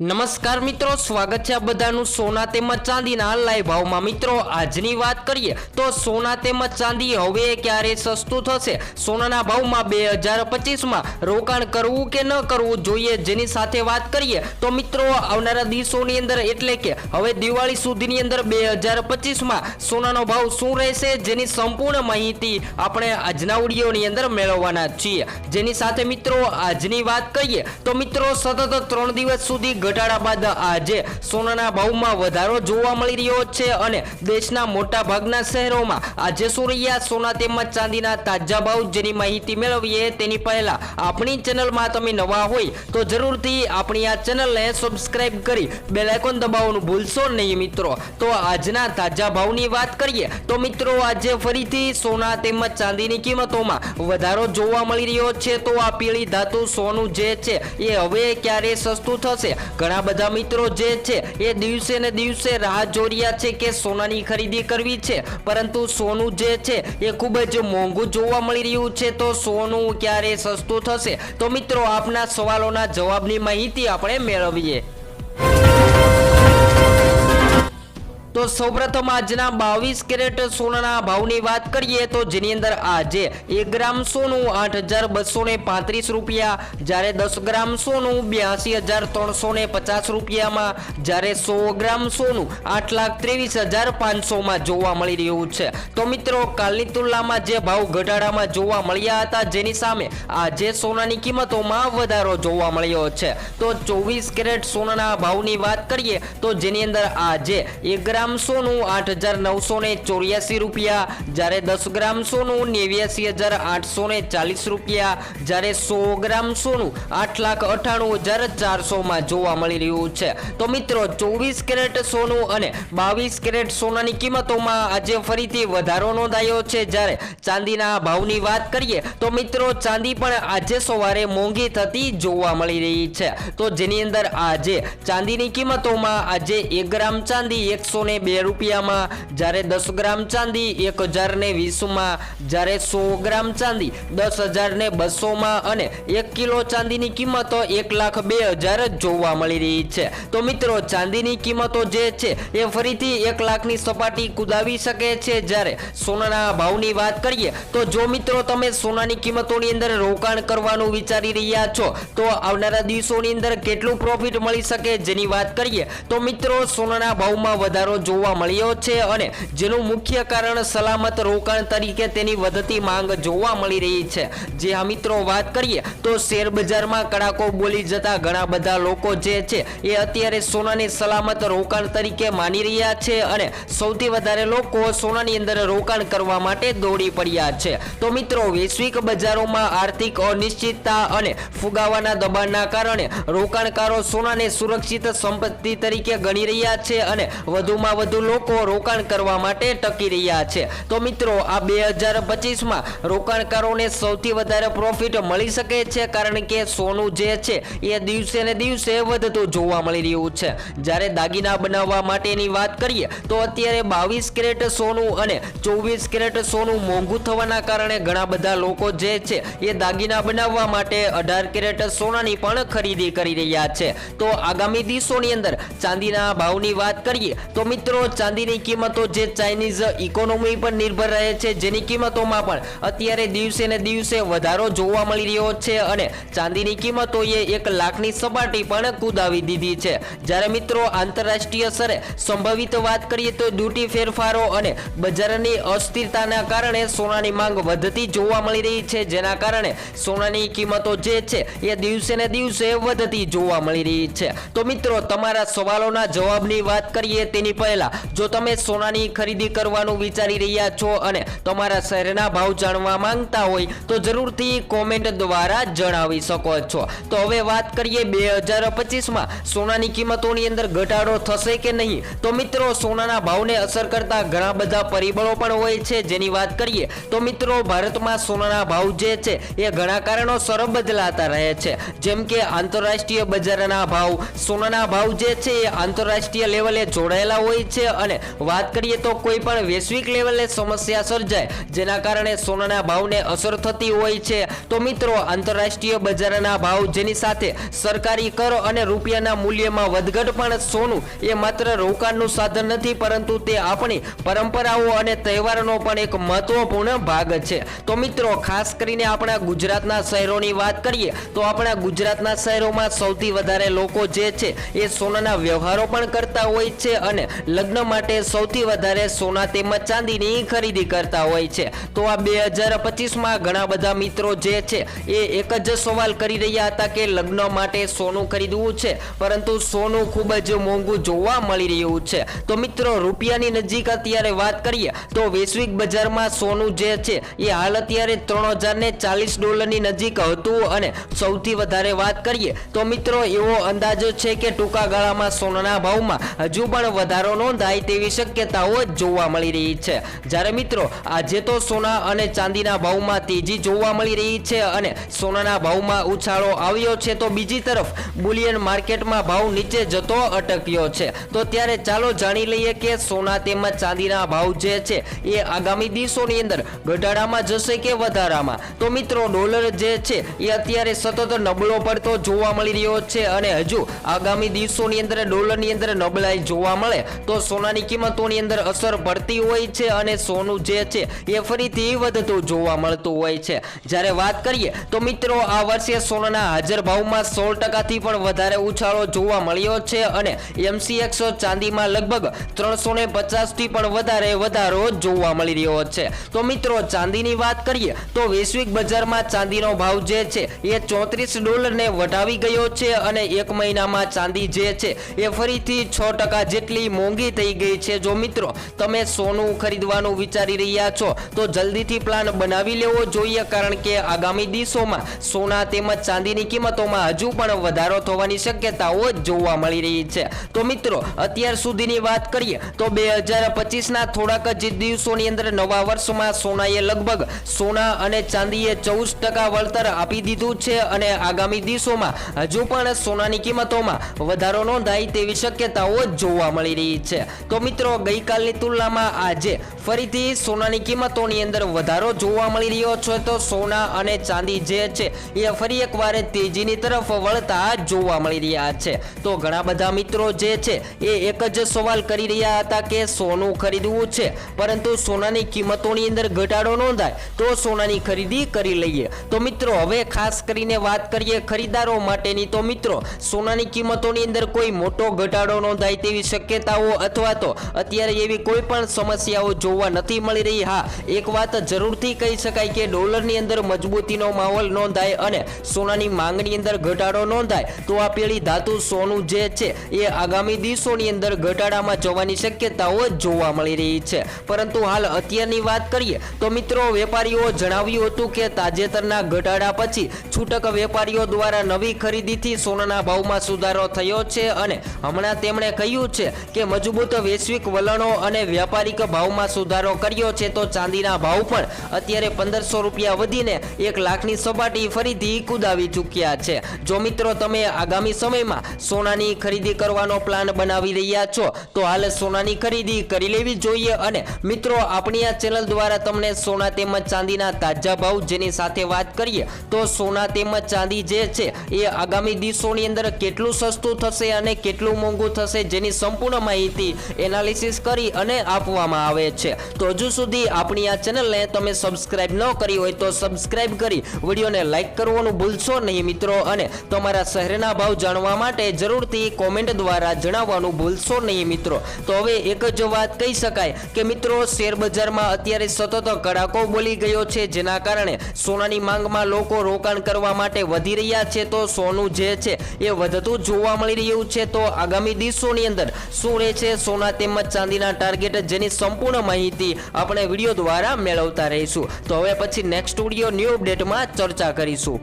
નમસ્કાર મિત્રો, સ્વાગત છે આ બધાનું સોના તેમજ ચાંદીના લાઈવ ભાવમાં મિત્રો, આજની વાત કરીએ તો સોના તેમજ ચાંદી હવે ક્યારે સસ્તું થશે? સોનાના ભાવમાં બે હજાર પચીસમાં રોકાણ કરવું કે ન કરવું જોઈએ જેની સાથે વાત કરીએ તો મિત્રો, આવનારા દિવસોની અંદર એટલે કે હવે દિવાળી સુધીની અંદર બે હજાર પચીસમાં સોનાનો ભાવ શું રહેશે જેની સંપૂર્ણ માહિતી આપણે આજના વિડીયોની અંદર મેળવવાના છીએ. જેની સાથે મિત્રો, આજની વાત કરીએ તો મિત્રો, સતત ત્રણ દિવસ સુધી ઘટાડા બાદ આજે સોનાના ભાવમાં વધારો જોવા મળી રહ્યો છે અને દેશના મોટા ભાગના શહેરોમાં આજે શું રહ્યા સોના તેમજ ચાંદીના તાજા ભાવ જેની માહિતી મેળવીએ તેની પહેલા આપણી ચેનલમાં તમે નવા હોય તો જરૂરથી આપણી આ ચેનલને સબસ્ક્રાઇબ કરી બેલ આઇકોન દબાવવાનું ભૂલશો નહીં મિત્રો. તો આજના તાજા ભાવની વાત કરીએ તો મિત્રો આજે ફરીથી સોના તેમજ ચાંદીની કિંમતોમાં વધારો જોવા મળી રહ્યો છે. તો આ પીળી ધાતુ સોનું જે છે એ હવે ક્યારે સસ્તું થશે? ઘણા બધા મિત્રો જે છે, એ દિવસે ને દિવસે રાહ જોઈ છે કે સોનાની ખરીદી કરવી છે. પરંતુ સોનું જે છે, એ ખૂબ જ મોંઘું જોવા મળી રહ્યું છે. તો સોનું ક્યારે સસ્તું થશે? તો મિત્રો, આપના સવાલોના જવાબની માહિતી આપણે મેળવીએ. તો સૌપ્રથમ આજના બાવીસ કેરેટ સોનાના ભાવની વાત કરીએ તો જેની અંદર આજે એક ગ્રામ સોનું આઠ હજાર બસો ને પાંત્રીસ રૂપિયા, જ્યારે દસ ગ્રામ સોનું બ્યાસી હજાર ત્રણસો ને પચાસ રૂપિયામાં, જ્યારે સો ગ્રામ સોનું આઠ લાખ ત્રેવીસ હજાર પાંચસોમાં જોવા મળી રહ્યું છે. તો મિત્રો, કાલની તુલનામાં જે ભાવ ઘટાડામાં જોવા મળ્યા હતા, જેની સામે આજે સોનાની કિંમતોમાં વધારો જોવા મળ્યો છે. તો ચોવીસ કેરેટ સોનાના ભાવની વાત કરીએ તો જેની અંદર આજે એક ગ્રામ સોનું આઠ હજાર નવસો ને ચોર્યાસી રૂપિયા, જ્યારે દસ ગ્રામ સોનું નેવ્યાસી હજાર આઠસો ને ચાલીસ રૂપિયા, જ્યારે સો ગ્રામ સોનું આઠ લાખ અઠાણું હજાર ચારસોમાં જોવા મળી રહ્યું છે. તો મિત્રો, ચોવીસ કેરેટ સોનું અને બાવીસ કેરેટ સોનાની કિંમતોમાં આજે ફરીથી વધારો નોંધાયો છે. જ્યારે ચાંદીના ભાવની વાત કરીએ, તો મિત્રો, ચાંદી પણ આજે સવારે મોંઘી થતી જોવા મળી રહી છે. તો જેની અંદર આજે ચાંદીની કિંમતોમાં આજે એક ગ્રામ ચાંદી એકસો ને બે રૂપિયામાં જ્યારે દસ ગ્રામ ચાંદી, એક હજાર ને વીસમાં જ્યારે સો ગ્રામ ચાંદી, દસ હજાર ને બસોમાં અને એક કિલો ચાંદીની કિંમતો એક લાખ બે હજાર જ જોવા મળી રહી છે. તો મિત્રો, ચાંદીની કિંમતો જે છે એ ફરીથી એક લાખની સપાટી કુદાવી શકે છે. જ્યારે સોનાના ભાવની વાત કરીએ, તો જો મિત્રો તમે સોનાની કિંમતોની અંદર રોકાણ કરવાનું વિચારી રહ્યા છો, તો આવનારા દિવસોની અંદર કેટલું પ્રોફિટ મળી શકે જેની વાત કરીએ, તો મિત્રો, સોનાના ભાવમાં વધારો જોવા મળ્યો છે અને જેનું મુખ્ય કારણ સલામત રોકાણ તરીકે તેની વધતી માંગ જોવા મળી રહી છે. જે આ મિત્રો વાત કરીએ તો શેર બજારમાં કડાકો બોલી જતા ઘણા બધા લોકો જે છે એ અત્યારે સોનાને સલામત રોકાણ તરીકે માની રહ્યા છે અને સૌથી વધારે લોકો સોનાની અંદર રોકાણ કરવા માટે દોડી પડ્યા છે. તો મિત્રો, વૈશ્વિક બજારોમાં આર્થિક અનિશ્ચિતતા અને ફુગાવાના દબાણના કારણે રોકાણકારો સોનાને સુરક્ષિત સંપત્તિ તરીકે ગણી રહ્યા છે અને વધુમાં વધુ લોકો રોકાણ કરવા માટે ટકી રહ્યા છે. તો મિત્રો, આ બે હજાર પચીસમાં રોકાણકારોને સૌથી વધારે પ્રોફિટ મળી શકે છે કારણ કે સોનું જે છે, એ દિવસે ને દિવસે વધતું જોવા મળી રહ્યું છે. જ્યારે દાગીના બનાવવા માટેની વાત કરીએ, તો અત્યારે બાવીસ કેરેટ સોનું અને ચોવીસ કેરેટ સોનું મોંઘું થવાના કારણે ઘણા બધા લોકો જે છે, એ દાગીના બનાવવા માટે અઢાર કેરેટ સોનાની પણ ખરીદી કરી રહ્યા છે. તો આગામી દિવસોની અંદર ચાંદીના ભાવની વાત કરીએ, તો મિત્રો ચાંદીની કિંમતો જે ચાઇનીઝ ઇકોનોમી પર નિર્ભર રહે છે, જેની કિંમતોમાં પણ અત્યારે દિવસે ને દિવસે વધારો જોવા મળી રહ્યો છે અને ચાંદીની કિંમતોએ એક લાખની સપાટી પણ કુદાવી દીધી છે. જ્યારે મિત્રો, આંતરરાષ્ટ્રીય સ્તરે સંભવિત વાત કરીએ તો ડ્યુટી ફેરફારો અને બજારની અસ્થિરતાના કારણે સોનાની માંગ વધતી જોવા મળી રહી છે. જેના કારણે સોનાની કિંમતો જે છે, એ દિવસે ને દિવસે વધતી જોવા મળી રહી છે. તો મિત્રો, તમારા સવાલોના જવાબની વાત કરીએ, તેની પહેલા જો તમે સોનાની ખરીદી કરવાનું વિચારી રહ્યા છો અને તમારા શહેરના ભાવ જાણવા માંગતા હોય, તો જરૂરથી કોમેન્ટ દ્વારા જણાવી શકો છો. તો હવે વાત કરીએ બે હજાર પચીસમાં. સોનાની કિંમતોની અંદર ઘટાડો થશે કે નહીં? તો મિત્રો, સોનાના ભાવને અસર કરતા ઘણા બધા પરિબળો પણ હોય છે. જેની વાત કરીએ, તો મિત્રો, ભારતમાં સોનાના ભાવ જે છે, એ ઘણા કારણોસર બદલાતા રહે છે. જેમ કે આંતરરાષ્ટ્રીય બજારના ભાવ. સોનાના ભાવ જે છે, એ આંતરરાષ્ટ્રીય લેવલે જોડાયેલા હોય હોય છે અને વાત કરીએ તો કોઈ પણ વૈશ્વિક લેવલે સમસ્યા સર્જાય, જેના કારણે સોનાના ભાવને અસર થતી હોય છે. તો મિત્રો, આંતરરાષ્ટ્રીય બજારના ભાવ જેની સાથે સરકારી કર અને રૂપિયાના મૂલ્યમાં વધઘટ પણ સોનું એ માત્ર રોકાણનું સાધન નથી, પરંતુ તે આપણી પરંપરાઓ અને તહેવારનો પણ એક મહત્વપૂર્ણ ભાગ છે. તો મિત્રો, ખાસ કરીને આપણા ગુજરાતના શહેરોની વાત કરીએ, તો આપણા ગુજરાતના શહેરોમાં સૌથી વધારે લોકો જે છે એ સોનાના વ્યવહારો પણ કરતા હોય છે અને લગ્ન માટે સૌથી વધારે સોના તેમજ ચાંદીની ખરીદી કરતા હોય છે. તો આ બે હજાર પચીસમાં ઘણા બધા મિત્રો જે છે, એ એક જ સવાલ કરી રહ્યા હતા કે લગ્ન માટે સોનું ખરીદવું છે, પરંતુ સોનું ખૂબ જ મોંઘું જોવા મળી રહ્યું છે. તો મિત્રો, રૂપિયાની નજીક અત્યારે વાત કરીએ, તો વૈશ્વિક બજારમાં સોનું જે છે, એ હાલ અત્યારે ત્રણ હજાર ને ચાલીસ ડોલરની નજીક હતું અને સૌથી વધારે વાત કરીએ, તો મિત્રો, એવો અંદાજો છે કે ટૂંકા ગાળામાં સોનાના ભાવમાં હજુ પણ વધારો નોંધાય તેવી શક્યતાઓ જોવા મળી રહી છે. જ્યારે મિત્રો, આજે તો સોના અને ચાંદીના ભાવમાં તેજી જોવા મળી રહી છે અને સોનાના ભાવમાં ઉછાળો આવ્યો છે તો બીજી તરફ બુલિયન માર્કેટમાં ભાવ નીચે જતો અટક્યો છે. તો ત્યારે ચાલો જાણી લઈએ કે સોના તેમજ ચાંદીના ભાવ જે છે એ આગામી દિવસોની અંદર ઘટાડામાં જશે કે વધારામાં? તો મિત્રો, ડોલર જે છે એ અત્યારે સતત નબળો પડતો જોવા મળી રહ્યો છે અને હજુ આગામી દિવસોની અંદર ડોલરની અંદર નબળાઈ જોવા મળે તો સોનાની કિંમતોની અંદર અસર પડતી હોય છે અને સોનું જે છે એ ફરીથી વધતું જોવા મળતું હોય છે. જ્યારે વાત કરીએ તો મિત્રો, આ વર્ષે સોનાના હાજર ભાવમાં સોળ ટકાથી પણ વધારે ઉછાળો જોવા મળ્યો છે અને એમસીએક્સ ચાંદીમાં લગભગ ત્રણસો ને પચાસથી પણ વધારે વધારો જોવા મળી રહ્યો છે. તો મિત્રો, ચાંદીની વાત કરીએ તો વૈશ્વિક બજારમાં ચાંદીનો ભાવ જે છે એ ચોત્રીસ ડોલરને વટાવી ગયો છે અને એક મહિનામાં ચાંદી જે છે એ ફરીથી છ ટકા જેટલી મોંઘી થઈ ગઈ છે. જો મિત્રો, તમે સોનું ખરીદવાનું વિચારી રહ્યા છો, તો જલ્દીથી પ્લાન બનાવી લેવો જોઈએ, કારણ કે આગામી દિવસોમાં સોના તેમજ ચાંદીની કિંમતોમાં હજુ પણ વધારો થવાની શક્યતાઓ જોવા મળી રહી છે. તો મિત્રો, અત્યાર સુધીની વાત કરીએ, તો બે હજાર પચીસના થોડાક જ દિવસોની અંદર નવા વર્ષમાં સોનાએ લગભગ સોના અને ચાંદીએ ચૌદ ટકા વળતર આપી દીધું છે અને આગામી દિવસોમાં હજુ પણ સોનાની કિંમતોમાં વધારો નોંધાય તેવી શક્યતાઓ જોવા મળી રહી છે. તો મિત્રો, ગઈકાલની તુલનામાં આજે ફરીથી સોનાની કિંમતોની અંદર વધારો જોવા મળી રહ્યો છે. તો સોના અને ચાંદી જે છે, એ ફરી એકવાર તેજીની તરફ વળતા જોવા મળી રહ્યા છે. તો ઘણા બધા મિત્રો જે છે, એ એક જ સવાલ કરી રહ્યા હતા કે સોનું ખરીદવું છે, પરંતુ સોનાની કિંમતોની અંદર ઘટાડો નોંધાય તો સોનાની ખરીદી કરી લઈએ. તો મિત્રો, હવે ખાસ કરીને વાત કરીએ ખરીદારો માટેની. તો મિત્રો, સોનાની કિંમતોની અંદર કોઈ મોટો ઘટાડો નોંધાય તેવી શક્યતાઓ અથવા તો અત્યારે એવી કોઈ પણ સમસ્યાઓ જોવા નથી મળી રહી, હા, એક વાત જરૂરથી કહી શકાય કે ડોલરની અંદર મજબૂતીનો માહોલ નોંધાય અને સોનાની માંગની અંદર ઘટાડો નોંધાય, તો આ પેલી ધાતુ સોનું જે છે, એ આગામી દિવસોની અંદર ઘટાડામાં જવાની શક્યતાઓ જોવા મળી રહી છે. પરંતુ હાલ અત્યારની વાત કરીએ, તો મિત્રો, વેપારીઓ જણાવ્યું હતું કે તાજેતરના ઘટાડા પછી છૂટક વેપારીઓ દ્વારા નવી ખરીદીથી સોનાના ભાવમાં સુધારો થયો છે અને હમણાં તેમણે કહ્યું છે કે મજબૂત વૈશ્વિક વલણો અને વ્યાપારિક ભાવમાં સુધારો કર્યો છે તો ચાંદીના ભાવ પણ અત્યારે પંદરસો રૂપિયા વધીને એક લાખની સપાટી ફરીથી કુદાવી ચૂક્યા છે. જો મિત્રો તમે આગામી સમયમાં સોનાની ખરીદી કરવાનો પ્લાન બનાવી રહ્યા છો, તો હાલ સોનાની ખરીદી કરી લેવી જોઈએ અને મિત્રો આપણી આ ચેનલ દ્વારા તમને સોના તેમજ ચાંદીના તાજા ભાવ જેની સાથે વાત કરીએ, તો સોના તેમજ ચાંદી જે છે એ આગામી દિવસોની અંદર કેટલું સસ્તું થશે અને કેટલું મોંઘું થશે જેની સંપૂર્ણ માહિતી એનાલિસિસ કરી અને આપવામાં આવે છે. તો હજુ સુધી આપણી આ ચેનલને તમે સબસ્ક્રાઇબ ન કરી હોય તો સબસ્ક્રાઇબ કરી વિડીયોને લાઇક કરવાનું ભૂલશો નહીં મિત્રો અને તમારા શહેરના ભાવ જાણવા માટે જરૂરથી કોમેન્ટ દ્વારા જણાવવાનું ભૂલશો નહીં મિત્રો. તો હવે એક જ વાત કહી શકાય કે મિત્રો શેર બજારમાં અત્યારે સતત કડાકો બોલી ગયો છે જેના કારણે સોનાની માંગમાં લોકો રોકાણ કરવા માટે વધી રહ્યા છે તો સોનું જે છે એ વધતું જોવા મળી રહ્યું છે. તો આગામી દિવસોની અંદર શું રહે છે સોના તેમજ ચાંદીના ટાર્ગેટ જેની સંપૂર્ણ માહિતી આપણે વીડિયો દ્વારા મેળવતા રહીશું. તો હવે પછી નેક્સ્ટ વીડિયો ન્યૂ અપડેટમાં ચર્ચા કરીશું.